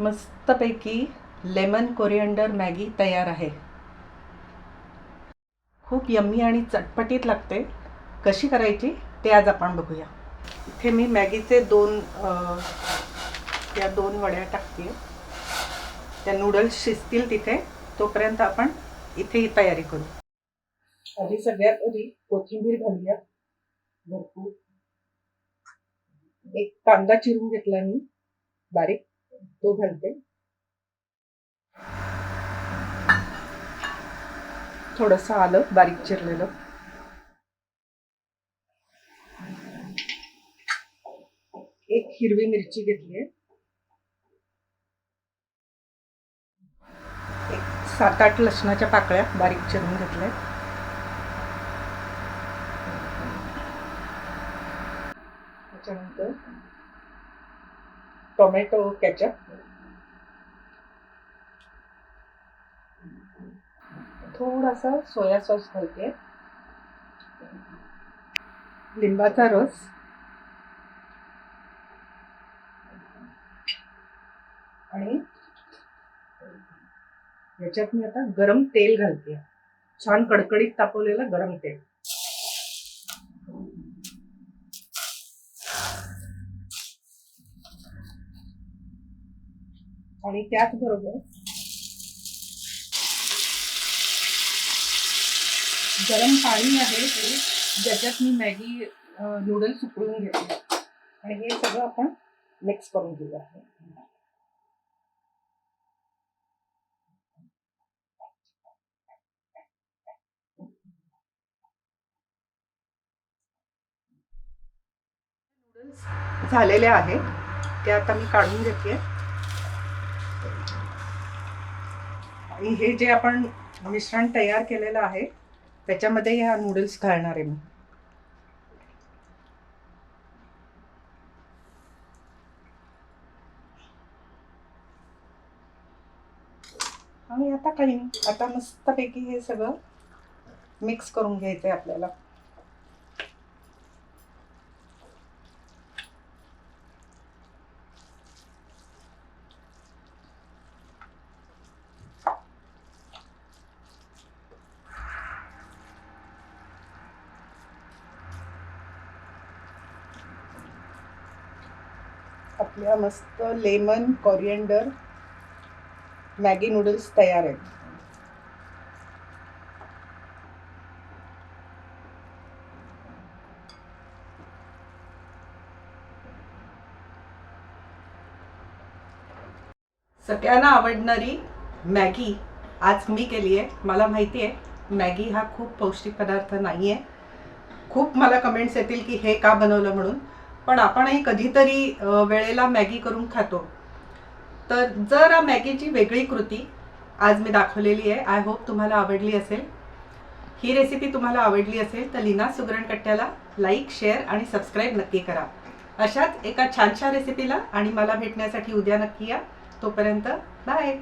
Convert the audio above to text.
मस्तपैकी lemon coriander Maggi तयार आहे. खूप यम्मी आणि चटपटीत लागते. कशी करायची ते आज आपण बघूया. इथे मी मॅगीचे दोन या दोन वड्या टाकते. त्या नूडल्स शिजतील तिथे. तोपर्यंत आपण इथे ही तयारी करू. आधी सगळ्यात आधी कोथिंबीर घालूया. भरपूर. एक कांदा चिरून घेतला मी. बारीक. तो घालते. थोडस आलं बारीक चिरलेलं. एक हिरवी मिरची घेतली एक सात आठ लसणाच्या पाकळ्या बारीक चिरून घेतल्या त्याच्यानंतर टोमॅटो कॅचअप थोडासा सोया सॉस घालते. लिंबाचा रस. आणि याच्यात मी आता गरम तेल घालते. छान कडकडीत तापवलेलं गरम तेल. आणि त्याच बरोबर गरम पाणी आहे ते ज्याच्यात मी मॅगी नूडल्स उकळून घेतले आणि हे सगळं आपण मिक्स करून घेऊया. नूडल्स झालेले आहेत. ते आता मी काढून घेते. आणि हे जे आपण मिश्रण तयार केलेलं आहे त्याच्यामध्ये ह्या नूडल्स घालणार आहे मी. आणि आता काही आता मस्तपैकी हे सगळं मिक्स करून घ्यायचं आहे आपल्याला. आपल्या मस्त लेमन कॉरिएंडर मॅगी नूडल्स तयार आहेत. सगळ्यांना आवडणारी मॅगी आज मी केली आहे. मला माहिती आहे मॅगी हा खूप पौष्टिक पदार्थ नाही आहे खूप मला कमेंट्स येतील की हे का बनवलं म्हणून. पण आपणही कधीतरी वेळेला मॅगी करून खातो. तर जर मॅगीची वेगळी कृती आज मी दाखवलेली आहे आय होप तुम्हाला आवडली असेल. ही रेसिपी तुम्हाला आवडली असेल तर लीना सुगरणकट्ट्याला लाईक शेअर आणि सबस्क्राईब नक्की करा. अशाच एका छानशा रेसिपीला आणि मला भेटण्यासाठी उद्या नक्की या. तोपर्यंत बाय